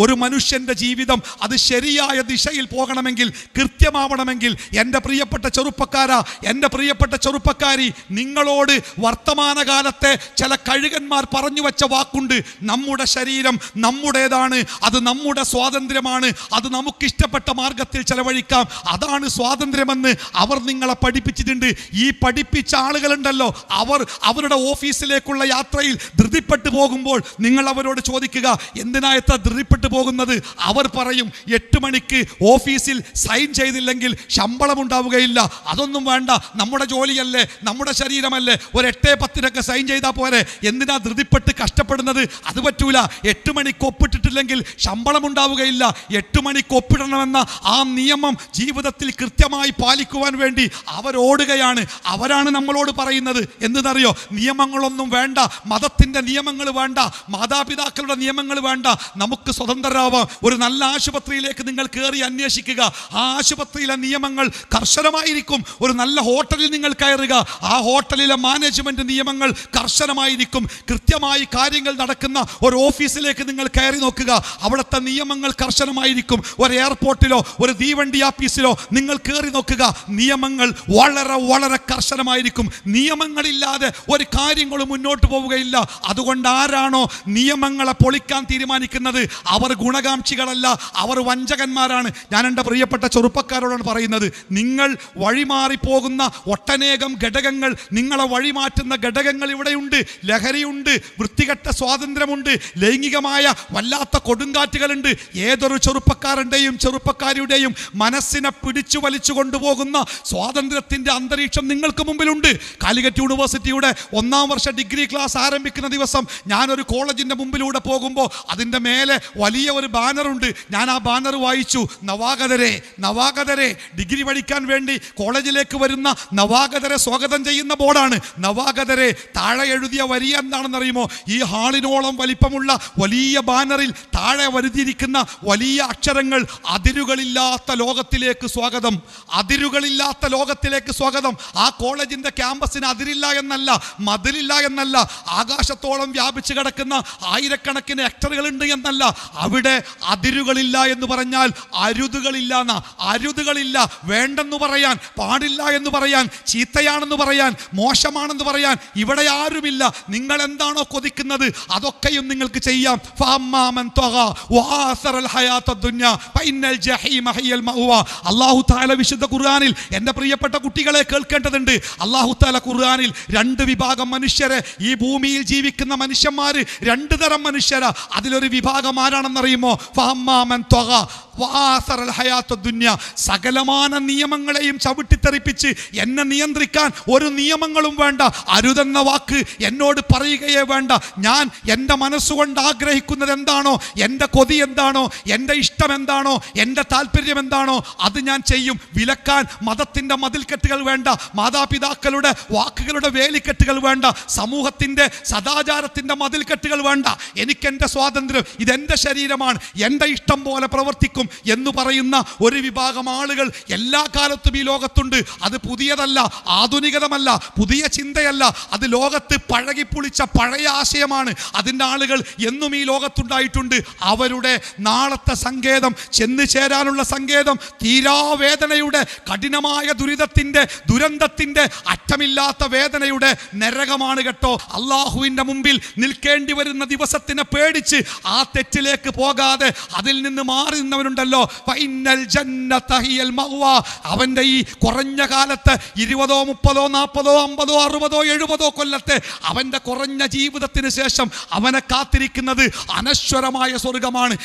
ഒരു മനുഷ്യന്റെ ജീവിതം അത് ശരിയായ ദിശയിൽ പോകണമെങ്കിൽ കൃത്യമാവണമെങ്കിൽ എന്റെ പ്രിയപ്പെട്ട ചെറുപ്പക്കാര എന്റെ പ്രിയപ്പെട്ട ചെറുപ്പക്കാരി നിങ്ങളോട് വർത്തമാനകാലത്തെ ചില കഴുകന്മാർ പറഞ്ഞു വെച്ച വാക്കുണ്ട്. നമ്മുടെ ശരീരം നമ്മുടേതാണ് അത് നമ്മുടെ സ്വാതന്ത്ര്യമാണ് അത് നമുക്കിഷ്ടപ്പെട്ട മാർഗത്തിൽ ചെലവഴിക്കാം. അതാണ് സ്വാതന്ത്ര്യമെന്ന് അവർ നിങ്ങളെ പഠിപ്പിച്ചിട്ടുണ്ട്. ഈ പഠിപ്പിച്ച ആളുകളുണ്ടല്ലോ അവർ അവരുടെ ഓഫീസിലേക്കുള്ള യാത്രയിൽ ധൃതിപ്പെട്ടു പോകുമ്പോൾ നിങ്ങൾ അവരോട് ചോദിക്കുക എന്തിനാ എത്ര ധൃതിപ്പെട്ടു പോകുന്നത് അവർ പറയും എട്ട് മണിക്ക് ഓഫീസിൽ സൈൻ ചെയ്തില്ലെങ്കിൽ ശമ്പളം ഉണ്ടാവുകയില്ല. അതൊന്നും വേണ്ട. നമ്മുടെ ജോലിയല്ലേ നമ്മുടെ ശരീരമല്ലേ. ഒരു എട്ടേ പത്തിനൊക്കെ സൈൻ ചെയ്താൽ പോരെ. എന്തിനാ ധൃതിപ്പെട്ട് കഷ്ടപ്പെടുന്നത്? അത് പറ്റൂല. എട്ട് മണിക്ക് ഒപ്പിട്ടിട്ടില്ലെങ്കിൽ ശമ്പളം ഉണ്ടാവുകയില്ല. എട്ട് മണിക്ക് ഒപ്പിടണമെന്ന ആ നിയമം ജീവിതത്തിൽ കൃത്യമായി പാലിക്കുവാൻ വേണ്ടി അവരോടുകയാണ് അവരാണ് നമ്മളോട് പറയുന്നത്. എന്തെന്നറിയോ? നിയമങ്ങളൊന്നും വേണ്ട. മതത്തിന്റെ നിയമങ്ങൾ വേണ്ട. മാതാപിതാക്കളുടെ നിയമങ്ങൾ വേണ്ട. നമുക്ക് സ്വതന്ത്രരാവാം ഒരു നല്ല ആശുപത്രിയിലേക്ക് നിങ്ങൾ കയറി അന്വേഷിക്കുക. ആ ആശുപത്രിയിലെ നിയമങ്ങൾ കർശനമായിരിക്കും. ഒരു നല്ല ഹോട്ടലിൽ നിങ്ങൾ കയറുക. ആ ഹോട്ടലിലെ മാനേജ്മെന്റ് നിയമങ്ങൾ കർശനമായിരിക്കും. കൃത്യമായി കാര്യങ്ങൾ നടക്കുന്ന ഒരു ഓഫീസിലേക്ക് നിങ്ങൾ കയറി നോക്കുക. അവിടുത്തെ നിയമങ്ങൾ കർശനമായിരിക്കും. ഒരു എയർപോർട്ടിലോ ഒരു തീവണ്ടി ഓഫീസിലോ നിങ്ങൾ കയറി നോക്കുക. നിയമങ്ങൾ വളരെ വളരെ കർശനമായിരിക്കും. നിയമങ്ങളില്ലാതെ ഒരു കാര്യങ്ങളും മുന്നോട്ട് പോവുകയില്ല. അതുകൊണ്ട് ആരാണോ നിയമങ്ങളെ പൊളിക്കാൻ തീരുമാനിക്കുന്നത് അവർ ഗുണകാംക്ഷികളല്ല അവർ വഞ്ചകന്മാരാണ്. ഞാൻ എന്റെ പ്രിയപ്പെട്ട ചെറുപ്പക്കാരോടാണ് പറയുന്നത് നിങ്ങൾ വഴിമാറിപ്പോകുന്ന ഒട്ടനേകം ഘടകങ്ങൾ നിങ്ങളെ വഴിമാറ്റുന്ന ഘടകങ്ങൾ ഇവിടെയുണ്ട്. ലഹരിയുണ്ട് വൃത്തികെട്ട സ്വാതന്ത്ര്യമുണ്ട് ലൈംഗികമായ വല്ലാത്ത കൊടുങ്കാറ്റുകളുണ്ട്. ഏതൊരു ചെറുപ്പക്കാരന്റെയും ചെറുപ്പക്കാരിയുടെയും മനസ്സിനെ പിടിച്ചു വലിച്ചു കൊണ്ടുപോകുന്ന സ്വാതന്ത്ര്യത്തിന്റെ അന്തരീക്ഷം നിങ്ങൾക്ക് മുമ്പിലുണ്ട്. കാലിക്കറ്റ് യൂണിവേഴ്സിറ്റിയുടെ ഒന്നാം വർഷ ഡിഗ്രി ക്ലാസ് ആരംഭിക്കുന്ന ദിവസം ഞാനൊരു കോളേജിന്റെ മുമ്പിലൂടെ പോകുമ്പോൾ അതിന്റെ മേലെ വലിയ ഒരു ബാനറുണ്ട്. ഞാൻ ആ ബാനർ വായിച്ചു. നവാഗതരെ നവാഗതരെ ഡിഗ്രി പഠിക്കാൻ വേണ്ടി കോളേജിലേക്ക് വരുന്ന നവാഗതരെ സ്വാഗതം ചെയ്യുന്ന ബോർഡാണ്. നവാഗതരെ താഴെ എഴുതിയ വരി എന്താണെന്നറിയുമോ? ഈ ഹാളിനോളം വലിപ്പമുള്ള വലിയ ബാനറിൽ താഴെ വരുതിയിരിക്കുന്ന വലിയ അക്ഷരങ്ങൾ അതിരുകളില്ലാത്ത ലോകത്തിലേക്ക് സ്വാഗതം. അതിരുകളില്ലാത്ത ലോകത്തിലേക്ക് സ്വാഗതം. ആ കോളേജിന്റെ ക്യാമ്പസിന് അതിരില്ല എന്നല്ല മതിലില്ല എന്നല്ല ആകാശത്തോളം വ്യാപിച്ചു കിടക്കുന്ന ആയിരക്കണക്കിന് ഹെക്ടറുകളുണ്ട് എന്നല്ല അവിടെ അതിരുകളില്ല എന്ന് പറഞ്ഞാൽ അരുതുകളില്ല എന്ന. അരുതുകളില്ല വേണ്ടെന്ന് പറയാൻ പാടില്ല എന്ന് പറയാൻ ചീത്തയാണെന്ന് പറയാൻ മോശമാണെന്ന് പറയാൻ ഇവിടെ ആരുമില്ല. നിങ്ങൾ എന്താണോ കൊതിക്കുന്നത് അതൊക്കെയും നിങ്ങൾക്ക് ചെയ്യാം. അള്ളാഹു താല വിശുദ്ധ ഖുർആാനിൽ എന്റെ പ്രിയപ്പെട്ട കുട്ടികളെ കേൾക്കേണ്ടതുണ്ട്. അള്ളാഹു താല ഖുർആാനിൽ രണ്ട് വിഭാഗം മനുഷ്യരെ. ഈ ഭൂമിയിൽ ജീവിക്കുന്ന മനുഷ്യന്മാര് രണ്ട് തരം മനുഷ്യരാ. അതിലൊരു വിഭാഗം ആരാണെന്നറിയുമോ ഫഅമ്മാമൻ ഫഹമ്മാമൻ ത്വക സകലമാന നിയമങ്ങളെയും ചവിട്ടിത്തെറിപ്പിച്ച് എന്നെ നിയന്ത്രിക്കാൻ ഒരു നിയമങ്ങളും വേണ്ട. അരുതെന്ന വാക്ക് എന്നോട് പറയുകയേ വേണ്ട. ഞാൻ എന്റെ മനസ്സുകൊണ്ട് ആഗ്രഹിക്കുന്നത് എന്താണോ? എന്റെ കൊതി എന്താണോ? എന്റെ ഇഷ്ടം എന്താണോ? എന്റെ താല്പര്യം എന്താണോ? അത് ഞാൻ ചെയ്യും. വിലക്കാൻ മതത്തിന്റെ മതിൽക്കെട്ടുകൾ വേണ്ട. മാതാപിതാക്കളുടെ വാക്കുകളുടെ വേലിക്കെട്ടുകൾ വേണ്ട. സമൂഹത്തിന്റെ സദാചാരത്തിന്റെ മതിൽക്കെട്ടുകൾ വേണ്ട. എനിക്കെന്റെ സ്വാതന്ത്ര്യം ഇതെന്റെ ശരീരമാണ്. എന്റെ ഇഷ്ടം പോലെ പ്രവർത്തിക്കും എന്ന് പറയുന്ന ഒരു വിഭാഗം ആളുകൾ എല്ലാ കാലത്തും ഈ ലോകത്തുണ്ട്. അത് പുതിയതല്ല ആധുനികതമല്ല പുതിയ ചിന്തയല്ല. അത് ലോകത്ത് പഴകിപ്പുളിച്ച പഴയ ആശയമാണ്. അതിന്റെ ആളുകൾ എന്നും ഈ ലോകത്തുണ്ടായിട്ടുണ്ട്. അവരുടെ നാളത്തെ സങ്കേതം ചെന്ന് ചേരാനുള്ള സങ്കേതം തീരാവേദനയുടെ കഠിനമായ ദുരിതത്തിന്റെ ദുരന്തത്തിന്റെ അറ്റമില്ലാത്ത വേദനയുടെ നരകമാണ് കേട്ടോ. അള്ളാഹുവിന്റെ മുമ്പിൽ നിൽക്കേണ്ടി വരുന്ന ദിവസത്തിനെ പേടിച്ച് ആ തെറ്റിലേക്ക് പോകാതെ അതിൽ നിന്ന് മാറി മഅ്വ. അവന്റെ ഈ കുറഞ്ഞ കാലത്ത് ഇരുപതോ മുപ്പതോ നാൽപ്പതോ അമ്പതോ അറുപതോ എഴുപതോ കൊല്ലത്തെ അവന്റെ കുറഞ്ഞ ജീവിതത്തിന് ശേഷം അവനെ കാത്തിരിക്കുന്നത് അനശ്വരമായ സ്വർഗമാണ്